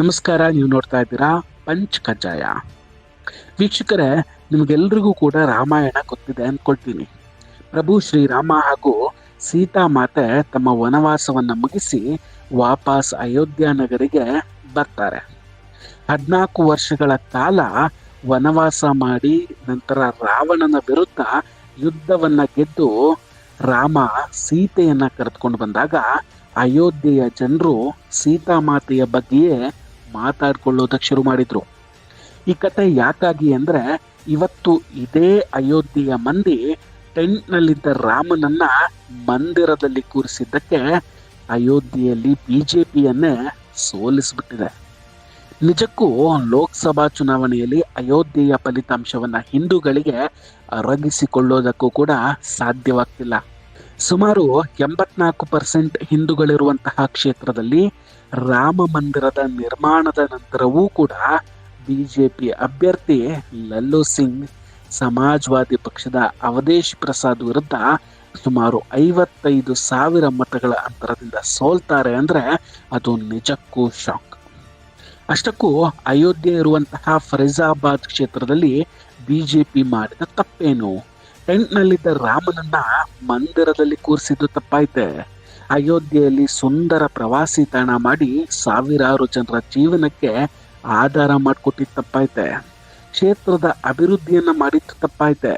ನಮಸ್ಕಾರ, ನೀವು ನೋಡ್ತಾ ಇದ್ದೀರಾ ಪಂಚ್ ಕಜ್ಜಾಯ. ವೀಕ್ಷಕರೇ, ನಿಮಗೆಲ್ರಿಗೂ ಕೂಡ ರಾಮಾಯಣ ಗೊತ್ತಿದೆ ಅಂದ್ಕೊಳ್ತೀನಿ ಪ್ರಭು ಶ್ರೀರಾಮ ಹಾಗೂ ಸೀತಾ ಮಾತೆ ತಮ್ಮ ವನವಾಸವನ್ನು ಮುಗಿಸಿ ವಾಪಸ್ ಅಯೋಧ್ಯ ನಗರಿಗೆ ಬರ್ತಾರೆ. ಹದಿನಾಲ್ಕು ವರ್ಷಗಳ ಕಾಲ ವನವಾಸ ಮಾಡಿ ನಂತರ ರಾವಣನ ವಿರುದ್ಧ ಯುದ್ಧವನ್ನು ಗೆದ್ದು ರಾಮ ಸೀತೆಯನ್ನು ಕರೆದುಕೊಂಡು ಬಂದಾಗ ಅಯೋಧ್ಯೆಯ ಜನರು ಸೀತಾಮಾತೆಯ ಬಗ್ಗೆಯೇ ಮಾತಾಡ್ಕೊಳ್ಳೋದಕ್ಕೆ ಶುರು ಮಾಡಿದ್ರು. ಈ ಕತೆ ಯಾಕಾಗಿ ಅಂದ್ರೆ ಇವತ್ತು ಇದೇ ಅಯೋಧ್ಯೆಯ ಮಂದಿ ಟೆಂಟ್ನಲ್ಲಿದ್ದ ರಾಮನನ್ನ ಮಂದಿರದಲ್ಲಿ ಕೂರಿಸಿದ್ದಕ್ಕೆ ಅಯೋಧ್ಯೆಯಲ್ಲಿ ಬಿಜೆಪಿಯನ್ನೇ ಸೋಲಿಸ್ಬಿಟ್ಟಿದೆ. ನಿಜಕ್ಕೂ ಲೋಕಸಭಾ ಚುನಾವಣೆಯಲ್ಲಿ ಅಯೋಧ್ಯೆಯ ಫಲಿತಾಂಶವನ್ನ ಹಿಂದೂಗಳಿಗೆ ಅರಗಿಸಿಕೊಳ್ಳೋದಕ್ಕೂ ಕೂಡ ಸಾಧ್ಯವಾಗ್ತಿಲ್ಲ. ಸುಮಾರು ಎಂಬತ್ನಾಲ್ಕು ಪರ್ಸೆಂಟ್ ಹಿಂದೂಗಳಿರುವಂತಹ ಕ್ಷೇತ್ರದಲ್ಲಿ ರಾಮ ಮಂದಿರದ ನಿರ್ಮಾಣದ ನಂತರವೂ ಕೂಡ ಬಿಜೆಪಿ ಅಭ್ಯರ್ಥಿ ಲಲ್ಲು ಸಿಂಗ್ ಸಮಾಜವಾದಿ ಪಕ್ಷದ ಅವಧೇಶ್ ಪ್ರಸಾದ್ ವಿರುದ್ಧ ಸುಮಾರು ಐವತ್ತೈದು ಸಾವಿರ ಮತಗಳ ಅಂತರದಿಂದ ಸೋಲ್ತಾರೆ ಅಂದ್ರೆ ಅದು ನಿಜಕ್ಕೂ ಶಾಕ್. ಅಷ್ಟಕ್ಕೂ ಅಯೋಧ್ಯೆ ಇರುವಂತಹ ಫರೀಜಾಬಾದ್ ಕ್ಷೇತ್ರದಲ್ಲಿ ಬಿಜೆಪಿ ಮಾಡಿದ ತಪ್ಪೇನು? ಟೆಂಟ್ನಲ್ಲಿದ್ದ ರಾಮನನ್ನ ಮಂದಿರದಲ್ಲಿ ಕೂರಿಸಿದ್ದು ತಪ್ಪಾಯ್ತೆ. ಅಯೋಧ್ಯೆಯಲ್ಲಿ ಸುಂದರ ಪ್ರವಾಸಿ ತಾಣ ಮಾಡಿ ಸಾವಿರಾರು ಜನರ ಜೀವನಕ್ಕೆ ಆಧಾರ ಮಾಡಿಕೊಟ್ಟಿದ್ದು ತಪ್ಪಾಯ್ತೆ. ಕ್ಷೇತ್ರದ ಅಭಿವೃದ್ಧಿಯನ್ನ ಮಾಡಿದ್ದು ತಪ್ಪಾಯ್ತೆ.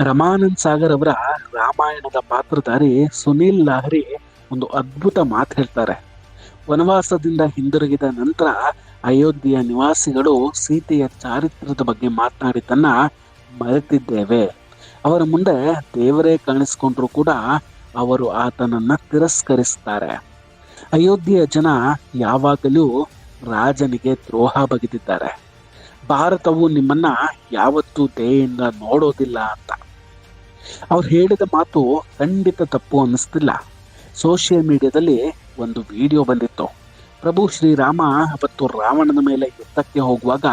ರಮಾನಂದ್ ಸಾಗರ್ ಅವರ ರಾಮಾಯಣದ ಪಾತ್ರಧಾರಿ ಸುನೀಲ್ ಲಾಹರಿ ಒಂದು ಅದ್ಭುತ ಮಾತು ಹೇಳ್ತಾರೆ. ವನವಾಸದಿಂದ ಹಿಂದಿರುಗಿದ ನಂತರ ಅಯೋಧ್ಯೆಯ ನಿವಾಸಿಗಳು ಸೀತೆಯ ಚಾರಿತ್ರ್ಯದ ಬಗ್ಗೆ ಮಾತನಾಡಿದ್ದನ್ನ ಮರೆತಿದ್ದೇವೆ. ಅವರ ಮುಂದೆ ದೇವರೇ ಕಾಣಿಸ್ಕೊಂಡ್ರು ಕೂಡ ಅವರು ಆತನನ್ನ ತಿರಸ್ಕರಿಸ್ತಾರೆ. ಅಯೋಧ್ಯೆಯ ಜನ ಯಾವಾಗಲೂ ರಾಜನಿಗೆ ದ್ರೋಹ ಬಗೆದಿದ್ದಾರೆ. ಭಾರತವು ನಿಮ್ಮನ್ನ ಯಾವತ್ತೂ ದಯೆಯಿಂದ ನೋಡೋದಿಲ್ಲ ಅಂತ. ಅವ್ರು ಹೇಳಿದ ಮಾತು ಖಂಡಿತ ತಪ್ಪು ಅನ್ನಿಸ್ತಿಲ್ಲ. ಸೋಷಿಯಲ್ ಮೀಡಿಯಾದಲ್ಲಿ ಒಂದು ವಿಡಿಯೋ ಬಂದಿತ್ತು. ಪ್ರಭು ಶ್ರೀರಾಮ ಅವತ್ತು ರಾವಣನ ಮೇಲೆ ಯುದ್ಧಕ್ಕೆ ಹೋಗುವಾಗ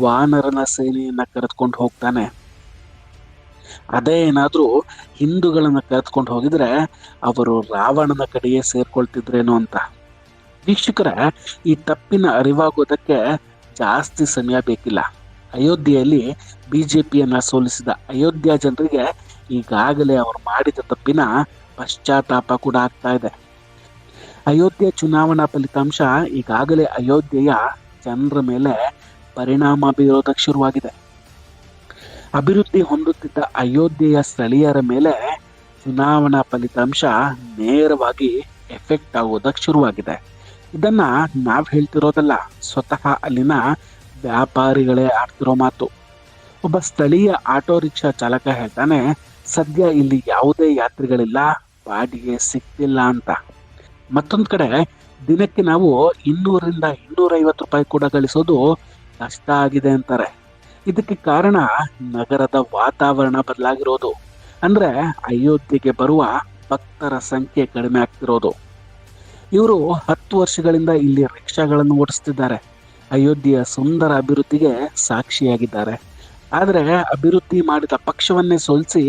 ವಾನರನ ಸೇನೆಯನ್ನ ಕರೆದುಕೊಂಡು ಹೋಗ್ತಾನೆ. ಅದೇ ಏನಾದ್ರೂ ಹಿಂದೂಗಳನ್ನ ಕರೆದುಕೊಂಡು ಹೋಗಿದ್ರೆ ಅವರು ರಾವಣನ ಕಡೆಯೇ ಸೇರ್ಕೊಳ್ತಿದ್ರೇನೋ ಅಂತ. ವೀಕ್ಷಕರ, ಈ ತಪ್ಪಿನ ಅರಿವಾಗೋದಕ್ಕೆ ಜಾಸ್ತಿ ಸಮಯ ಬೇಕಿಲ್ಲ. ಅಯೋಧ್ಯೆಯಲ್ಲಿ ಬಿಜೆಪಿಯನ್ನ ಸೋಲಿಸಿದ ಅಯೋಧ್ಯ ಜನರಿಗೆ ಈಗಾಗಲೇ ಅವರು ಮಾಡಿದ ತಪ್ಪಿನ ಪಶ್ಚಾತ್ತಾಪ ಕೂಡ ಆಗ್ತಾ ಇದೆ. ಅಯೋಧ್ಯೆ ಚುನಾವಣಾ ಫಲಿತಾಂಶ ಈಗಾಗಲೇ ಅಯೋಧ್ಯೆಯ ಜನರ ಮೇಲೆ ಪರಿಣಾಮ ಬೀರೋದಕ್ಕೆ ಶುರುವಾಗಿದೆ. ಅಭಿವೃದ್ಧಿ ಹೊಂದುತ್ತಿದ್ದ ಅಯೋಧ್ಯೆಯ ಸ್ಥಳೀಯರ ಮೇಲೆ ಚುನಾವಣಾ ಫಲಿತಾಂಶ ನೇರವಾಗಿ ಎಫೆಕ್ಟ್ ಆಗೋದಕ್ಕೆ ಶುರುವಾಗಿದೆ. ಇದನ್ನ ನಾವ್ ಹೇಳ್ತಿರೋದಲ್ಲ, ಸ್ವತಃ ಅಲ್ಲಿನ ವ್ಯಾಪಾರಿಗಳೇ ಆಡ್ತಿರೋ ಮಾತು. ಒಬ್ಬ ಸ್ಥಳೀಯ ಆಟೋ ರಿಕ್ಷಾ ಚಾಲಕ ಹೇಳ್ತಾನೆ, ಸದ್ಯ ಇಲ್ಲಿ ಯಾವುದೇ ಯಾತ್ರಿಗಳಿಲ್ಲ, ಬಾಡಿಗೆ ಸಿಕ್ತಿಲ್ಲ ಅಂತ. ಮತ್ತೊಂದ್ ಕಡೆ ದಿನಕ್ಕೆ ನಾವು ಇನ್ನೂರಿಂದ ಇನ್ನೂರೈವತ್ತು ರೂಪಾಯಿ ಕೂಡ ಗಳಿಸೋದು ಕಷ್ಟ ಆಗಿದೆ ಅಂತಾರೆ. ಇದಕ್ಕೆ ಕಾರಣ ನಗರದ ವಾತಾವರಣ ಬದಲಾಗಿರೋದು. ಅಂದ್ರೆ ಅಯೋಧ್ಯೆಗೆ ಬರುವ ಭಕ್ತರ ಸಂಖ್ಯೆ ಕಡಿಮೆ ಆಗ್ತಿರೋದು. ಇವರು ಹತ್ತು ವರ್ಷಗಳಿಂದ ಇಲ್ಲಿ ರಿಕ್ಷಾಗಳನ್ನು ಓಡಿಸ್ತಿದ್ದಾರೆ. ಅಯೋಧ್ಯೆಯ ಸುಂದರ ಅಭಿವೃದ್ಧಿಗೆ ಸಾಕ್ಷಿಯಾಗಿದ್ದಾರೆ. ಆದರೆ ಅಭಿವೃದ್ಧಿ ಮಾಡಿದ ಪಕ್ಷವನ್ನೇ ಸೋಲಿಸಿ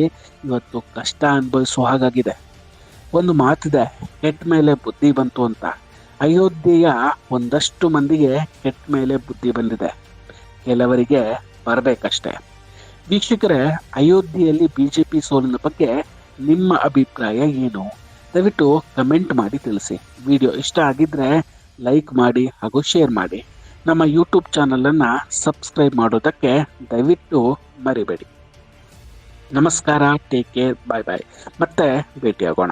ಇವತ್ತು ಕಷ್ಟ ಅನುಭವಿಸುವ ಹಾಗಾಗಿದೆ. ಒಂದು ಮಾತಿದೆ ಕೆಟ್ಟ ಮೇಲೆ ಬುದ್ಧಿ ಬಂತು ಅಂತ. ಅಯೋಧ್ಯೆಯ ಒಂದಷ್ಟು ಮಂದಿಗೆ ಕೆಟ್ಟ ಮೇಲೆ ಬುದ್ಧಿ ಬಂದಿದೆ. ಕೆಲವರಿಗೆ ಬರಬೇಕಷ್ಟೆ. ವೀಕ್ಷಕರೇ, ಅಯೋಧ್ಯೆಯಲ್ಲಿ ಬಿಜೆಪಿ ಸೋಲಿನ ಬಗ್ಗೆ ನಿಮ್ಮ ಅಭಿಪ್ರಾಯ ಏನು? ದಯವಿಟ್ಟು ಕಮೆಂಟ್ ಮಾಡಿ ತಿಳಿಸಿ. ವಿಡಿಯೋ ಇಷ್ಟ ಆಗಿದ್ರೆ ಲೈಕ್ ಮಾಡಿ ಹಾಗೂ ಶೇರ್ ಮಾಡಿ. ನಮ್ಮ ಯೂಟ್ಯೂಬ್ ಚಾನಲನ್ನು ಸಬ್ಸ್ಕ್ರೈಬ್ ಮಾಡೋದಕ್ಕೆ ದಯವಿಟ್ಟು ಮರಿಬೇಡಿ. ನಮಸ್ಕಾರ, ಟೇಕ್ ಕೇರ್, ಬಾಯ್ ಬಾಯ್. ಮತ್ತೆ ಭೇಟಿಯಾಗೋಣ.